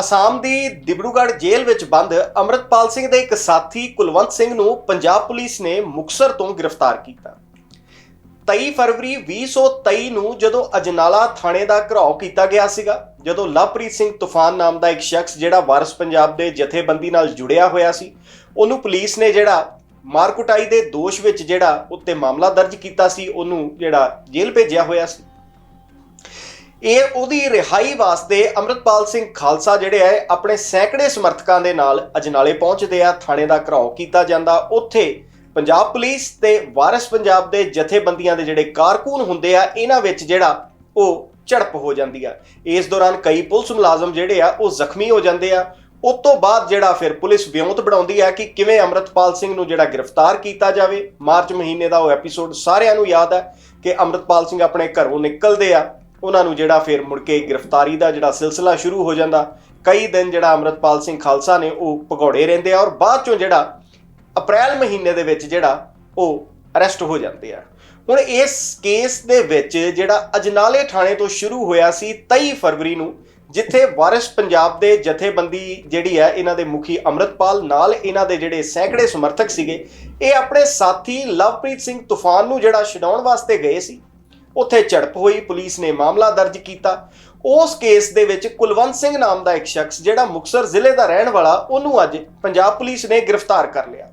ਅਸਾਮ ਦੀ ਦਿਬੜੂਗੜ੍ਹ ਜੇਲ੍ਹ ਵਿੱਚ ਬੰਦ ਅਮਰਤਪਾਲ ਸਿੰਘ ਦੇ ਇੱਕ ਸਾਥੀ ਕੁਲਵੰਤ ਸਿੰਘ ਨੂੰ ਪੰਜਾਬ ਪੁਲਿਸ ਨੇ ਮੁਕਸਰ ਤੋਂ ਗ੍ਰਿਫਤਾਰ ਕੀਤਾ। 23 ਫਰਵਰੀ 2023 ਨੂੰ ਜਦੋਂ ਅਜਨਾਲਾ ਥਾਣੇ ਦਾ ਘਰਾਓ ਕੀਤਾ ਗਿਆ ਸੀਗਾ, ਜਦੋਂ ਲਵਪ੍ਰੀਤ ਸਿੰਘ ਤੂਫਾਨ ਨਾਮ ਦਾ ਇੱਕ ਸ਼ਖਸ ਜਿਹੜਾ ਵਾਰਸ ਪੰਜਾਬ ਦੇ ਜਥੇਬੰਦੀ ਨਾਲ ਜੁੜਿਆ ਹੋਇਆ ਸੀ, ਉਹਨੂੰ ਪੁਲਿਸ ਨੇ ਜਿਹੜਾ ਮਾਰਕੁਟਾਈ ਦੇ ਦੋਸ਼ ਵਿੱਚ ਜਿਹੜਾ ਉੱਤੇ ਮਾਮਲਾ ਦਰਜ ਕੀਤਾ ਸੀ, ਉਹਨੂੰ ਜਿਹੜਾ ਜੇਲ੍ਹ ਭੇਜਿਆ ਹੋਇਆ ਸੀ। ਇਹ ਉਹਦੀ ਰਿਹਾਈ ਵਾਸਤੇ ਅਮਰਤਪਾਲ ਸਿੰਘ ਖਾਲਸਾ ਜਿਹੜੇ ਹੈ ਆਪਣੇ ਸੈਂਕੜੇ ਸਮਰਥਕਾਂ ਦੇ ਨਾਲ ਅਜਨਾਲੇ ਪਹੁੰਚਦੇ ਆ, ਥਾਣੇ ਦਾ ਘਰਾਓ ਕੀਤਾ ਜਾਂਦਾ। ਉੱਥੇ ਪੰਜਾਬ ਪੁਲਿਸ ਤੇ ਵਾਰਿਸ ਪੰਜਾਬ ਦੇ ਜਥੇਬੰਦੀਆਂ ਦੇ ਜਿਹੜੇ ਕਾਰਕੂਨ ਹੁੰਦੇ ਆ, ਇਹਨਾਂ ਵਿੱਚ ਜਿਹੜਾ ਉਹ ਝੜਪ ਹੋ ਜਾਂਦੀ ਆ। ਇਸ ਦੌਰਾਨ ਕਈ ਪੁਲਿਸ ਮੁਲਾਜ਼ਮ ਜਿਹੜੇ ਆ, ਉਹ ਜ਼ਖਮੀ ਹੋ ਜਾਂਦੇ ਆ। ਉਸ ਤੋਂ ਬਾਅਦ ਜਿਹੜਾ ਫਿਰ ਪੁਲਿਸ ਵਿਉਂਤ ਬਣਾਉਂਦੀ ਆ ਕਿ ਕਿਵੇਂ ਅਮਰਤਪਾਲ ਸਿੰਘ ਨੂੰ ਜਿਹੜਾ ਗ੍ਰਿਫਤਾਰ ਕੀਤਾ ਜਾਵੇ। ਮਾਰਚ ਮਹੀਨੇ ਦਾ ਉਹ ਐਪੀਸੋਡ ਸਾਰਿਆਂ ਨੂੰ ਯਾਦ ਹੈ ਕਿ ਅਮਰਤਪਾਲ ਸਿੰਘ ਆਪਣੇ ਘਰੋਂ ਨਿਕਲਦੇ ਆ। ਉਹਨਾਂ ਨੂੰ ਜਿਹੜਾ ਫਿਰ ਮੁੜ ਕੇ ਗ੍ਰਿਫਤਾਰੀ ਦਾ ਜਿਹੜਾ ਸਿਲਸਿਲਾ ਸ਼ੁਰੂ ਹੋ ਜਾਂਦਾ, ਕਈ ਦਿਨ ਜਿਹੜਾ ਅਮਰਤਪਾਲ ਸਿੰਘ ਖਾਲਸਾ ਨੇ ਉਹ ਭਗੌੜੇ ਰਹਿੰਦੇ ਆ ਔਰ ਬਾਅਦ ਚੋਂ ਜਿਹੜਾ ਅਪ੍ਰੈਲ ਮਹੀਨੇ ਦੇ ਵਿੱਚ ਜਿਹੜਾ ਉਹ ਅਰੈਸਟ ਹੋ ਜਾਂਦੇ ਆ। ਹੁਣ ਇਸ ਕੇਸ ਦੇ ਵਿੱਚ ਜਿਹੜਾ ਅਜਨਾਲੇ ਥਾਣੇ ਤੋਂ ਸ਼ੁਰੂ ਹੋਇਆ ਸੀ 23 ਫਰਵਰੀ ਨੂੰ, ਜਿੱਥੇ ਵਾਰਿਸ ਪੰਜਾਬ ਦੇ ਜਥੇਬੰਦੀ ਜਿਹੜੀ ਹੈ, ਇਹਨਾਂ ਦੇ ਮੁਖੀ ਅਮਰਤਪਾਲ ਨਾਲ ਇਹਨਾਂ ਦੇ ਜਿਹੜੇ ਸੈਂਕੜੇ ਸਮਰਥਕ ਸੀਗੇ, ਇਹ ਆਪਣੇ ਸਾਥੀ ਲਵਪ੍ਰੀਤ ਸਿੰਘ ਤੂਫਾਨ ਨੂੰ ਜਿਹੜਾ ਛਡਾਉਣ ਵਾਸਤੇ ਗਏ ਸੀ। ਉੱਥੇ ਝੜਪ ਹੋਈ, ਪੁਲਿਸ ਨੇ ਮਾਮਲਾ ਦਰਜ ਕੀਤਾ। ਉਸ ਕੇਸ ਦੇ ਵਿੱਚ ਕੁਲਵੰਤ ਸਿੰਘ ਨਾਮ ਦਾ ਇੱਕ ਸ਼ਖਸ, ਜਿਹੜਾ ਮੁਕਸਰ ਜ਼ਿਲ੍ਹੇ ਦਾ ਰਹਿਣ ਵਾਲਾ, ਉਹਨੂੰ ਅੱਜ ਪੰਜਾਬ ਪੁਲਿਸ ਨੇ ਗ੍ਰਿਫਤਾਰ ਕਰ ਲਿਆ।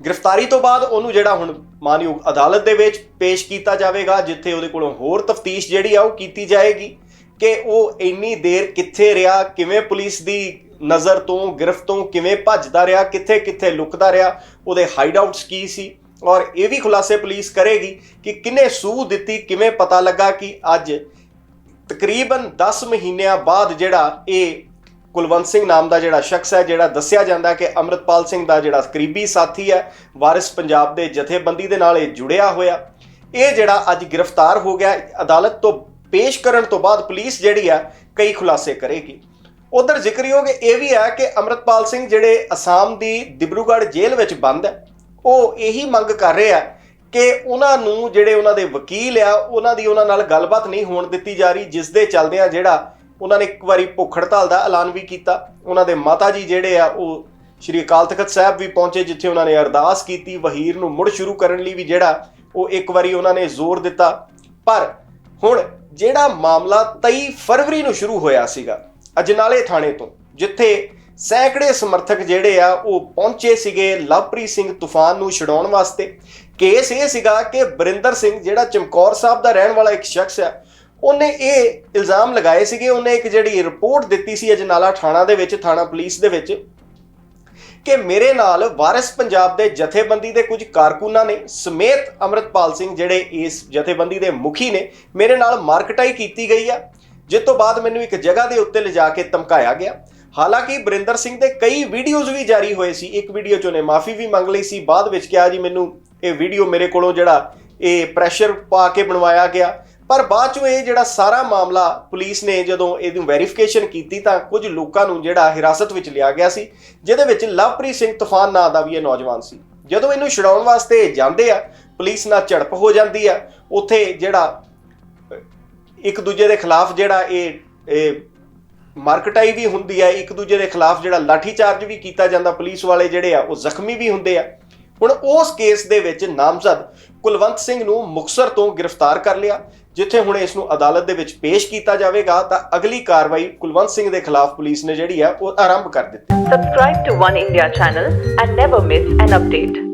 ਗ੍ਰਿਫਤਾਰੀ ਤੋਂ ਬਾਅਦ ਉਹਨੂੰ ਜਿਹੜਾ ਹੁਣ ਮਾਨਯੋਗ ਅਦਾਲਤ ਦੇ ਵਿੱਚ ਪੇਸ਼ ਕੀਤਾ ਜਾਵੇਗਾ, ਜਿੱਥੇ ਉਹਦੇ ਕੋਲੋਂ ਹੋਰ ਤਫਤੀਸ਼ ਜਿਹੜੀ ਆ, ਉਹ ਕੀਤੀ ਜਾਏਗੀ ਕਿ ਉਹ ਇੰਨੀ ਦੇਰ ਕਿੱਥੇ ਰਿਹਾ, ਕਿਵੇਂ ਪੁਲਿਸ ਦੀ ਨਜ਼ਰ ਤੋਂ ਗ੍ਰਿਫਤ ਤੋਂ ਕਿਵੇਂ ਭੱਜਦਾ ਰਿਹਾ ਕਿੱਥੇ ਕਿੱਥੇ ਲੁਕਦਾ ਰਿਹਾ, ਉਹਦੇ ਹਾਈਡ ਆਊਟਸ ਕੀ ਸੀ ਔਰ ਇਹ ਵੀ ਖੁਲਾਸੇ ਪੁਲਿਸ ਕਰੇਗੀ ਕਿ ਕਿੰਨੇ ਸੂਹ ਦਿੱਤੀ, ਕਿਵੇਂ ਪਤਾ ਲੱਗਾ ਕਿ ਅੱਜ ਤਕਰੀਬਨ 10 ਮਹੀਨਿਆਂ ਬਾਅਦ ਜਿਹੜਾ ਇਹ ਕੁਲਵੰਤ ਸਿੰਘ ਨਾਮ ਦਾ ਜਿਹੜਾ ਸ਼ਖਸ ਹੈ, ਜਿਹੜਾ ਦੱਸਿਆ ਜਾਂਦਾ ਕਿ ਅਮਰਤਪਾਲ ਸਿੰਘ ਦਾ ਜਿਹੜਾ ਕਰੀਬੀ ਸਾਥੀ ਹੈ, ਵਾਰਿਸ ਪੰਜਾਬ ਦੇ ਜਥੇਬੰਦੀ ਦੇ ਨਾਲ ਇਹ ਜੁੜਿਆ ਹੋਇਆ। ਇਹ ਜਿਹੜਾ ਅੱਜ ਗ੍ਰਿਫਤਾਰ ਹੋ ਗਿਆ, ਅਦਾਲਤ ਤੋਂ ਪੇਸ਼ ਕਰਨ ਤੋਂ ਬਾਅਦ ਪੁਲਿਸ ਜਿਹੜੀ ਆ ਕਈ ਖੁਲਾਸੇ ਕਰੇਗੀ। ਉਧਰ ਜ਼ਿਕਰਯੋਗ ਇਹ ਵੀ ਹੈ ਕਿ ਅਮਰਤਪਾਲ ਸਿੰਘ ਜਿਹੜੇ ਅਸਾਮ ਦੀ ਦਿਬਰੂਗੜ੍ਹ ਜੇਲ੍ਹ ਵਿੱਚ ਬੰਦ ਹੈ ਉਹ ਇਹੀ ਮੰਗ ਕਰ ਰਹੇ ਆ ਕਿ ਉਹਨਾਂ ਨੂੰ ਜਿਹੜੇ ਉਹਨਾਂ ਦੇ ਵਕੀਲ ਆ, ਉਹਨਾਂ ਦੀ ਉਹਨਾਂ ਨਾਲ ਗੱਲਬਾਤ ਨਹੀਂ ਹੋਣ ਦਿੱਤੀ ਜਾ ਰਹੀ, ਜਿਸ ਦੇ ਚੱਲਦਿਆਂ ਜਿਹੜਾ ਉਹਨਾਂ ਨੇ ਇੱਕ ਵਾਰੀ ਭੁੱਖ ਹੜਤਾਲ ਦਾ ਐਲਾਨ ਵੀ ਕੀਤਾ। ਉਹਨਾਂ ਦੇ ਮਾਤਾ ਜੀ ਜਿਹੜੇ ਆ, ਉਹ ਸ਼੍ਰੀ ਅਕਾਲ ਤਖਤ ਸਾਹਿਬ ਵੀ ਪਹੁੰਚੇ, ਜਿੱਥੇ ਉਹਨਾਂ ਨੇ ਅਰਦਾਸ ਕੀਤੀ, ਵਹੀਰ ਨੂੰ ਮੁੜ ਸ਼ੁਰੂ ਕਰਨ ਲਈ ਵੀ ਜਿਹੜਾ ਉਹ ਇੱਕ ਵਾਰੀ ਉਹਨਾਂ ਨੇ ਜ਼ੋਰ ਦਿੱਤਾ। ਪਰ ਹੁਣ ਜਿਹੜਾ ਮਾਮਲਾ 23 ਫਰਵਰੀ ਨੂੰ ਸ਼ੁਰੂ ਹੋਇਆ ਸੀਗਾ, ਅਜਨਾਲੇ ਥਾਣੇ ਤੋਂ, ਜਿੱਥੇ ਸੈਂਕੜੇ ਸਮਰਥਕ ਜਿਹੜੇ ਆ, ਉਹ ਪਹੁੰਚੇ ਸੀਗੇ ਲਵਪ੍ਰੀਤ ਸਿੰਘ ਤੂਫਾਨ ਨੂੰ ਛਡਾਉਣ ਵਾਸਤੇ। ਕੇਸ ਇਹ ਸੀਗਾ ਕਿ ਬਰਿੰਦਰ ਸਿੰਘ, ਜਿਹੜਾ ਚਮਕੌਰ ਸਾਹਿਬ ਦਾ ਰਹਿਣ ਵਾਲਾ ਇੱਕ ਸ਼ਖਸ ਆ, ਉਹਨੇ ਇਹ ਇਲਜ਼ਾਮ ਲਗਾਏ ਸੀਗੇ, ਉਹਨੇ ਇੱਕ ਜਿਹੜੀ ਰਿਪੋਰਟ ਦਿੱਤੀ ਸੀ ਅਜਨਾਲਾ ਥਾਣਾ ਦੇ ਵਿੱਚ, ਥਾਣਾ ਪੁਲਿਸ ਦੇ ਵਿੱਚ, ਕਿ ਮੇਰੇ ਨਾਲ ਵਾਰਿਸ ਪੰਜਾਬ ਦੇ ਜਥੇਬੰਦੀ ਦੇ ਕੁਝ ਕਾਰਕੁਨਾਂ ਨੇ, ਸਮੇਤ ਅਮਰਤਪਾਲ ਸਿੰਘ ਜਿਹੜੇ ਇਸ ਜਥੇਬੰਦੀ ਦੇ ਮੁਖੀ ਨੇ, ਮੇਰੇ ਨਾਲ ਮਾਰਕਟਾਈ ਕੀਤੀ ਗਈ ਆ। ਜਿਸ ਤੋਂ ਬਾਅਦ ਮੈਨੂੰ ਇੱਕ ਜਗ੍ਹਾ ਦੇ ਉੱਤੇ ਲਿਜਾ ਕੇ ਧਮਕਾਇਆ ਗਿਆ। ਹਾਲਾਂਕਿ ਬਰਿੰਦਰ ਸਿੰਘ ਦੇ ਕਈ ਵੀਡੀਓਜ਼ ਵੀ ਜਾਰੀ ਹੋਏ ਸੀ। ਇੱਕ ਵੀਡੀਓ 'ਚ ਉਹਨੇ ਮਾਫੀ ਵੀ ਮੰਗ ਲਈ ਸੀ। ਬਾਅਦ ਵਿੱਚ ਕਿਹਾ, ਜੀ, ਮੈਨੂੰ ਇਹ ਵੀਡੀਓ ਮੇਰੇ ਕੋਲੋਂ ਜਿਹੜਾ ਇਹ ਪ੍ਰੈਸ਼ਰ ਪਾ ਕੇ ਬਣਵਾਇਆ ਗਿਆ। ਪਰ ਬਾਅਦ ਚੋਂ ਇਹ ਜਿਹੜਾ ਸਾਰਾ ਮਾਮਲਾ ਪੁਲਿਸ ਨੇ ਜਦੋਂ ਇਹਦੀ ਵੈਰੀਫਿਕੇਸ਼ਨ ਕੀਤੀ ਤਾਂ ਕੁਝ ਲੋਕਾਂ ਨੂੰ ਜਿਹੜਾ ਹਿਰਾਸਤ ਵਿੱਚ ਲਿਆ ਗਿਆ ਸੀ, ਜਿਹਦੇ ਵਿੱਚ ਲਵਪ੍ਰੀਤ ਸਿੰਘ ਤੂਫਾਨ ਨਾਂ ਦਾ ਵੀ ਇਹ ਨੌਜਵਾਨ ਸੀ। ਜਦੋਂ ਇਹਨੂੰ ਛਡਾਉਣ ਵਾਸਤੇ ਜਾਂਦੇ ਆ, ਪੁਲਿਸ ਨਾਲ ਝੜਪ ਹੋ ਜਾਂਦੀ ਆ, ਉੱਥੇ ਜਿਹੜਾ ਇੱਕ ਦੂਜੇ ਦੇ ਖਿਲਾਫ ਜਿਹੜਾ ਇਹ ਇਹ ਮਾਰਕਟਾਈ ਵੀ ਹੁੰਦੀ ਹੈ ਇੱਕ ਦੂਜੇ ਦੇ ਖਿਲਾਫ ਜਿਹੜਾ ਲਾਠੀ ਚਾਰਜ ਵੀ ਕੀਤਾ ਜਾਂਦਾ, ਪੁਲਿਸ ਵਾਲੇ ਜਿਹੜੇ ਆ, ਉਹ ਜ਼ਖਮੀ ਵੀ ਹੁੰਦੇ ਆ। ਹੁਣ ਉਸ ਕੇਸ ਦੇ ਵਿੱਚ ਨਾਮਜ਼ਦ ਕੁਲਵੰਤ ਸਿੰਘ ਨੂੰ ਮੁਕਸਰ ਤੋਂ ਗ੍ਰਿਫਤਾਰ ਕਰ ਲਿਆ। ਜਿੱਥੇ ਹੁਣ ਇਸ ਨੂੰ ਅਦਾਲਤ ਦੇ ਵਿੱਚ ਪੇਸ਼ ਕੀਤਾ ਜਾਵੇਗਾ, ਤਾਂ ਅਗਲੀ ਕਾਰਵਾਈ ਕੁਲਵੰਤ ਸਿੰਘ ਦੇ ਖਿਲਾਫ ਪੁਲਿਸ ਨੇ ਜਿਹੜੀ ਹੈ ਉਹ ਆਰੰਭ ਕਰ ਦਿੱਤੀ। Subscribe to One India channel and never miss an update.